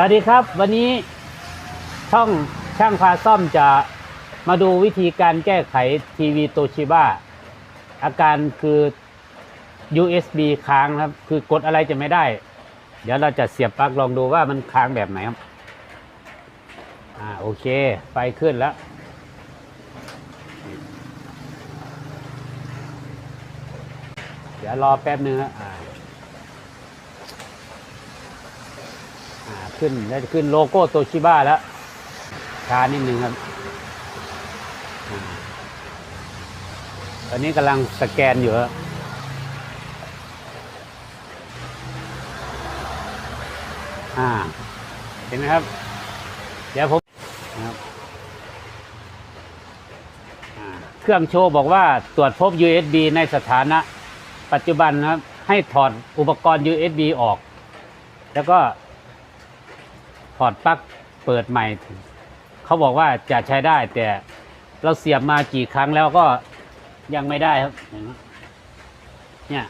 สวัสดีครับ วันนี้ช่องช่างพาซ่อมจะมาดูวิธีการแก้ไขทีวีโตชิบ้าอาการคือ USB ค้างครับ คือกดอะไรจะไม่ได้ เดี๋ยวเราจะเสียบปลั๊กลองดูว่ามันค้างแบบไหนครับ อ่าโอเค ไฟขึ้นแล้ว เดี๋ยวรอแป๊บนึงครับอ่า อ่า ขึ้นแล้วจะขึ้นโลโก้โตชิบ้าแล้วช้านิดนึงครับอ่าตอนนี้กำลังสแกนอยู่ครับอ่า เห็นไหมครับ เดี๋ยวผมครับเครื่องโชว์บอกว่าตรวจพบ USB ในสถานะ ปัจจุบันนะครับ ให้ถอดอุปกรณ์ USB ออก แล้วก็ ถอดปลั๊กเปิดใหม่ เขาบอกว่าจะใช้ได้ แต่เราเสียบมากี่ครั้งแล้วก็ยังไม่ได้ครับ เนี่ย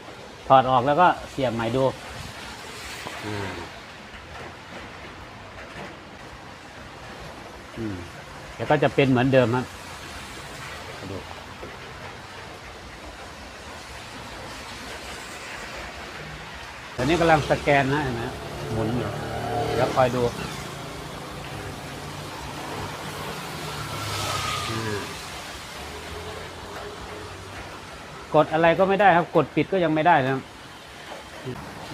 ถอดออกแล้วก็เสียบใหม่ดูอ่าอืมเดี๋ยวก็จะเป็นเหมือนเดิมครับดูตอนนี้กำลังสแกนนะเห็นไหมหมุนอยู่เดี๋ยวคอยดูอ่า กดอะไรก็ไม่ได้ครับ กดปิดก็ยังไม่ได้นะครับ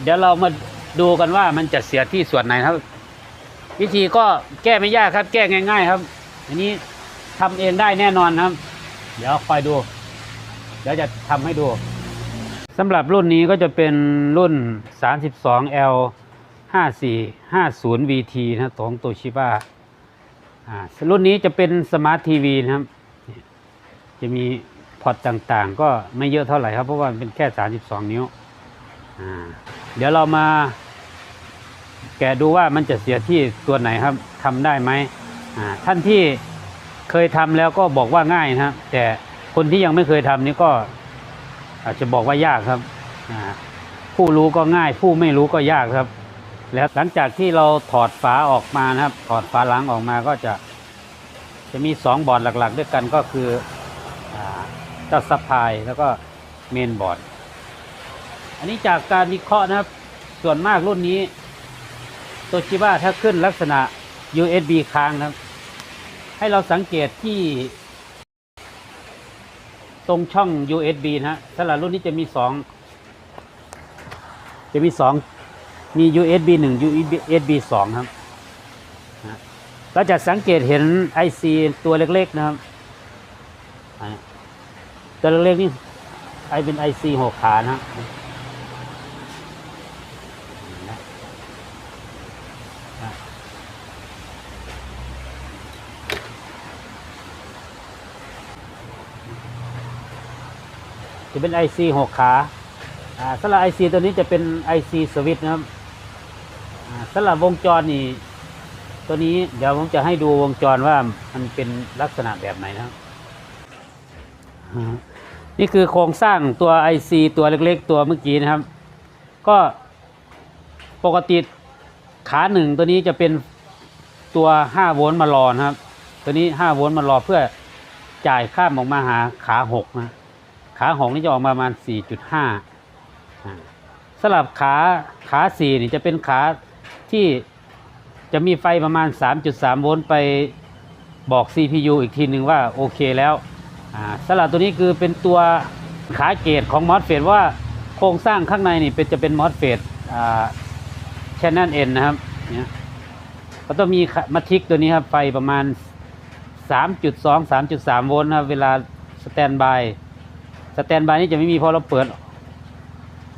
เดี๋ยวเรามาดูกันว่ามันจะเสียที่ส่วนไหนครับ วิธีก็แก้ไม่ยากครับ แก้ง่าย ๆ ครับ อันนี้ทำเองได้แน่นอนครับ เดี๋ยวคอยดู เดี๋ยวจะทำให้ดูสำหรับรุ่นนี้ก็จะเป็นรุ่น 32L 5450 VT นะของโตชิบ้า รุ่นนี้จะเป็นสมาร์ททีวีนะครับ จะมีพอร์ตต่างๆ ก็ไม่เยอะเท่าไหร่ครับ เพราะว่าเป็นแค่ 32 นิ้ว เดี๋ยวเรามาแกะดูว่ามันจะเสียที่ตัวไหนครับทำได้ไหมท่านที่เคยทำแล้วก็บอกว่าง่ายนะครับแต่คนที่ยังไม่เคยทำนี่ก็อาจจะบอกว่ายากครับผู้รู้ก็ง่าย ผู้ไม่รู้ก็ยากครับ แล้วหลังจากที่เราถอดฝาออกมานะครับ ถอดฝาหลังออกมาก็จะ จะมีสองบอร์ดหลักๆ ด้วยกันก็คือเจ้าซัพพายแล้วก็เมนบอร์ด อันนี้จากการวิเคราะห์นะครับ ส่วนมากรุ่นนี้โตชิบ้าถ้าขึ้นลักษณะ USB ค้างนะครับ ให้เราสังเกตที่ ตรงช่อง USB นะฮะสำหรับรุ่นนี้จะมีสองจะมีสอง มี USB 1 USB 2 ครับนะก็จะสังเกตเห็น IC ตัวเล็กๆนะครับตัวเล็กๆนี่ไอเป็น IC หกขานะครับจะเป็น IC หกขา อ่าสำหรับ IC ตัวนี้จะเป็น IC สวิตช์นะครับ อ่าสำหรับวงจรนี่ตัวนี้เดี๋ยวผมจะให้ดูวงจรว่ามันเป็นลักษณะแบบไหนนะครับอ่านี่คือโครงสร้างตัว IC ตัวเล็กๆ ตัวเมื่อกี้นะครับ ก็ปกติขาหนึ่งตัวนี้จะเป็นตัว5โวลต์มารอนะครับ ตัวนี้5โวลต์มารอเพื่อจ่ายข้ามออกมาหาขา6นะขา6นี่จะออกมาประมาณ 4.5อ่าสำหรับขาขาสี่นี่จะเป็นขา ที่จะมีไฟประมาณ 3.3 โวลต์ไปบอก CPU อีกทีหนึ่งว่าโอเคแล้วอ่าสำหรับตัวนี้คือเป็นตัวขาเกตของมอสเฟตว่าโครงสร้างข้างในนี่เป็นจะเป็นมอสเฟตอ่า channel N นะครับเนี่ยก็ต้องมีมาทิกตัวนี้ครับไฟประมาณ 3.2 3.3 โวลต์นะครับเวลาสแตนบายสแตนบายนี่จะไม่มีพราะเราเปิด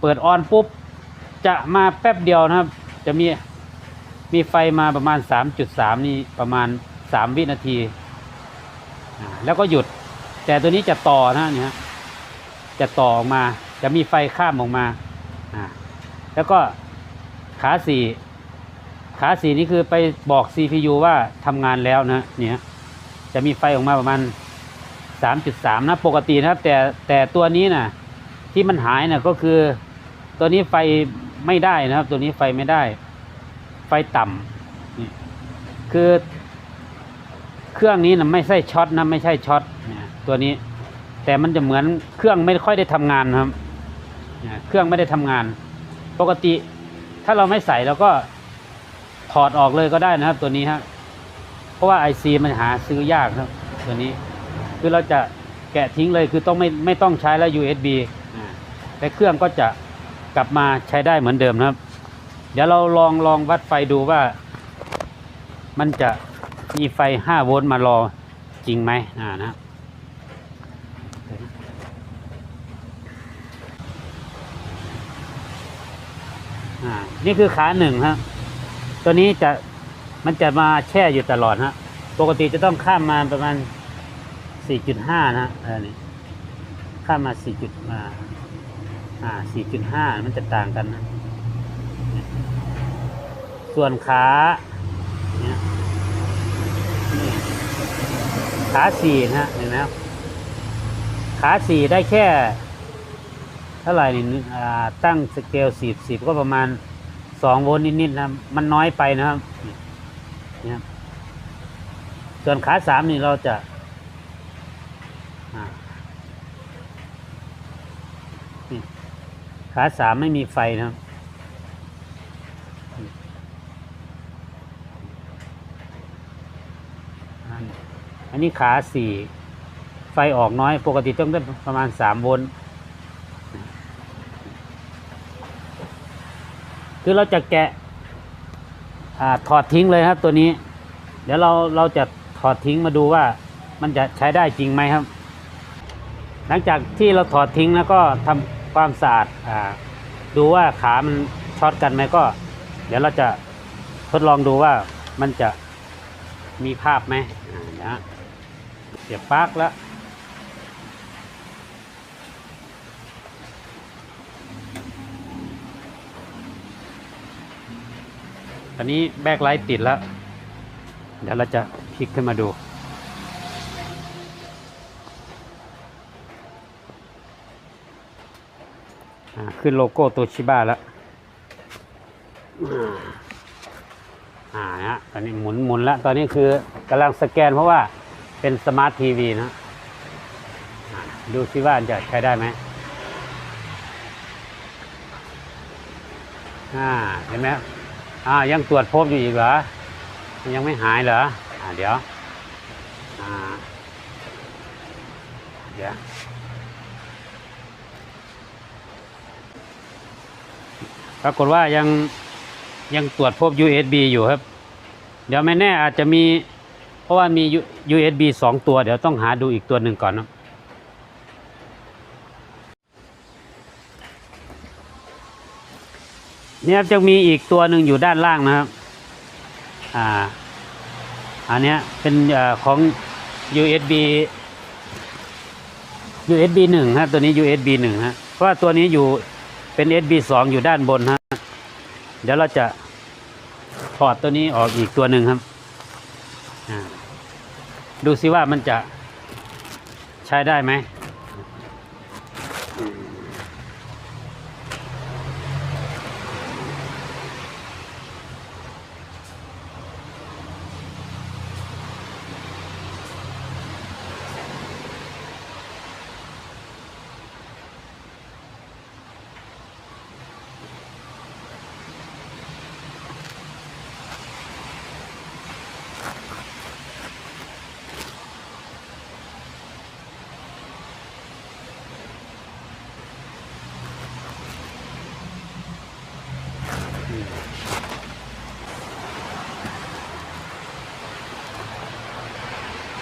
เปิดออนปุ๊บจะมาแป๊บเดียวนะครับ จะมีมีไฟมาประมาณ 3.3 นี่ประมาณ 3 วินาที แล้วก็หยุด แต่ตัวนี้จะต่อนะเนี่ยฮะจะต่อออกมาจะมีไฟข้ามออกมาอ่าแล้วก็ขาสี่ขาสี่นี่คือไปบอก CPU ว่าทำงานแล้วนะเนี่ยจะมีไฟออกมาประมาณ 3.3 นะ ปกตินะครับ แต่แต่ตัวนี้นะที่มันหายนะก็คือตัวนี้ไฟ ไม่ได้นะครับ ตัวนี้ไฟไม่ได้ ไฟต่นี่คือ เครื่องนี้นะไม่ใช่ช็อตนะไม่ใช่ช็อตเนี่ยตัวนี้ แต่มันจะเหมือนเครื่องไม่ค่อยได้ทำงานครับเนี่ยเครื่องไม่ได้ทำงาน ปกติถ้าเราไม่ใส่เราก็ถอดออกเลยก็ได้นะครับ ตัวนี้ฮะเพราะว่าไอซีมันหาซื้อยากครับ ตัวนี้ คือเราจะแกะทิ้งเลยคือต้องไม่ไม่ต้องใช้แล้ว USB อ่าแต่เครื่องก็จะ กลับมาใช้ได้เหมือนเดิมนะครับ เดี๋ยวเราลองลองวัดไฟดูว่า มันจะมีไฟ 5 โวลต์มารอจริงไหมอ่านะนี่คือขาหนึ่งฮะตัวนี้จะมันจะมาแช่อยู่ตลอดฮะปกติจะต้องข้ามมาประมาณ 4.5 นะเออนี่ข้ามมา 4. จุดมา อ่า4.5มันจะต่างกันนะส่วนขาเนี่ยขาสี่นะฮะเห็นไหมครับขาสี่ได้แค่ เท่าไหร่นี่อ่าตั้งสเกลสิบสิบก็ประมาณสองโวลต์นิดๆนะมันน้อยไปนะครับนี่นี่ครับส่วนขาสามนี่เราจะอ่า ขาสามไม่มีไฟนะครับอันนี้ขาสี่ไฟออกน้อย ปกติต้องได้ประมาณสามโวลต์คือเราจะแกะอถอดทิ้งเลยครับตัวนี้ เดี๋ยวเราเราจะถอดทิ้งมาดูว่ามันจะใช้ได้จริงไหมครับ หลังจากที่เราถอดทิ้งแล้วก็ทำ ความสะอาดอ่าดูว่าขามันช็อตกันไหมก็ เดี๋ยวเราจะทดลองดูว่ามันจะมีภาพไหมอ่าเดี๋ยวฮะเสียบปลั๊กแล้วตอนนี้แบกไลท์ติดแล้ว เดี๋ยวเราจะพลิกขึ้นมาดู ขึ้นโลโก้โตชิบ้าแล้วอ่านะตอนนี้หมุนหมุนแล้ว ตอนนี้คือกำลังสแกนเพราะว่าเป็นสมาร์ททีวีนะดูซิว่าจะใช้ได้ไหมอ่าเห็นไหมอ่ายังตรวจพบอยู่อีกเหรอ ยังไม่หายเหรอ อ่าเดี๋ยว อ่า เดี๋ยว รากฏว่ายังยังตรวจพบ USB อยู่ครับ เดี๋ยวไม่แน่อาจจะมี เพราะว่ามี USB สองตัว เดี๋ยวต้องหาดูอีกตัวหนึ่งก่อนเนาะเนี่ยครับจะมีอีกตัวหนึ่งอยู่ด้านล่างนะครับ อ่า อันนี้เป็นอของ USB USB หนึ่งฮะตัวนี้ USB หนึ่งฮะเพราะว่าตัวนี้อยู่เป็น USB สองอยู่ด้านบนฮะ เดี๋ยวเราจะถอดตัวนี้ออกอีกตัวหนึ่งครับ ดูซิว่ามันจะใช้ได้ไหม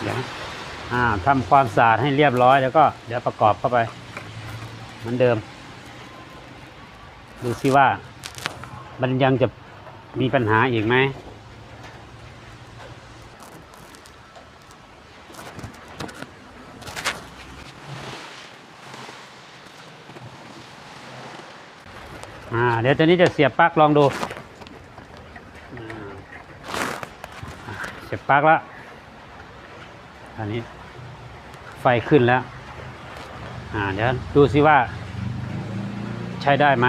เดี๋ยวอ่าทำความสะอาดให้เรียบร้อยแล้วก็เดี๋ยวประกอบเข้าไป เหมือนเดิม ดูซิว่า มันยังจะมีปัญหาอีกไหม อ่าเดี๋ยวตอนนี้จะเสียบปลั๊กลองดูเสียบปลั๊กแล้วอันนี้ไฟขึ้นแล้วอ่าเดี๋ยวดูซิว่า ใช้ได้ไหม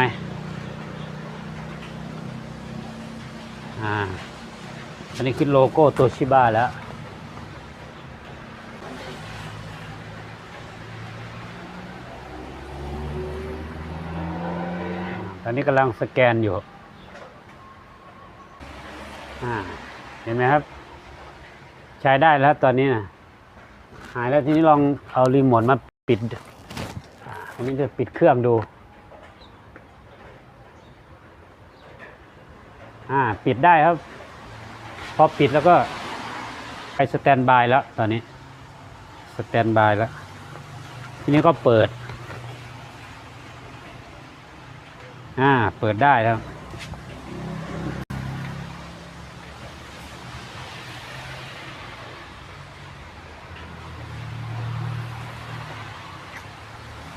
อ่าอันนี้คือโลโก้โตชิบ้าแล้ว อนนี้กำลังสแกนอยู่เห็นไหมครับ ใช้ได้แล้วตอนนี้นะหายแล้วทีนี้ลองเอารีโมทมาปิดอันนี้จะปิดเครื่องดูอ่าปิดได้ครับ พอปิดแล้วก็ไปสแตนบายแล้วตอนนี้ สแตนบายแล้ว ทีนี้ก็เปิด อ่า เปิดได้แล้ว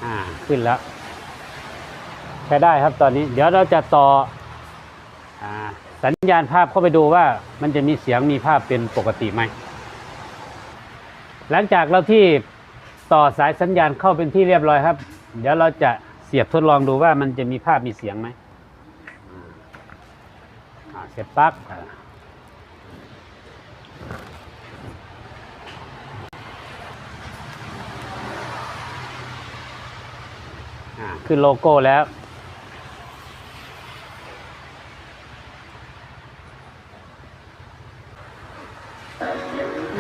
อ่า ขึ้นแล้ว ใช้ได้ครับตอนนี้ เดี๋ยวเราจะต่ออ่าสัญญาณภาพเข้าไปดูว่ามันจะมีเสียงมีภาพเป็นปกติไหม หลังจากเราที่ต่อสายสัญญาณเข้าเป็นที่เรียบร้อยครับ เดี๋ยวเราจะ เสียบทดลองดูว่ามันจะมีภาพมีเสียงไหมอ่าเสร็จปั๊บอ่าอ่าขึ้นโลโก้แล้ว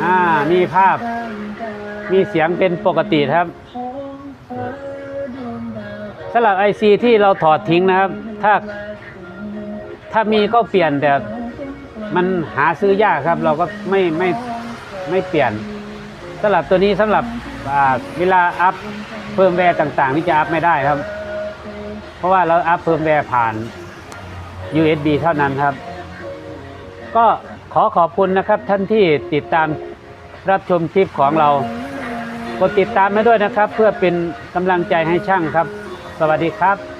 อ่า มีภาพ มีเสียงเป็นปกติครับ สำหรับไอซีที่เราถอดทิ้งนะครับ ถ้าถ้ามีก็เปลี่ยนแต่มันหาซื้อยากครับ เราก็ไม่ไม่ไม่เปลี่ยนสำหรับตัวนี้สำหรับเวลาอัพเพิ่มแวร์ต่างๆ ที่จะอัพไม่ได้ครับ เพราะว่าเราอัพเพิ่มแวร์ผ่าน USB เท่านั้นครับ ก็ขอขอบคุณนะครับท่านที่ติดตามรับชมคลิปของเรา กดติดตามมาด้วยนะครับ เพื่อเป็นกำลังใจให้ช่างครับ สวัสดีครับ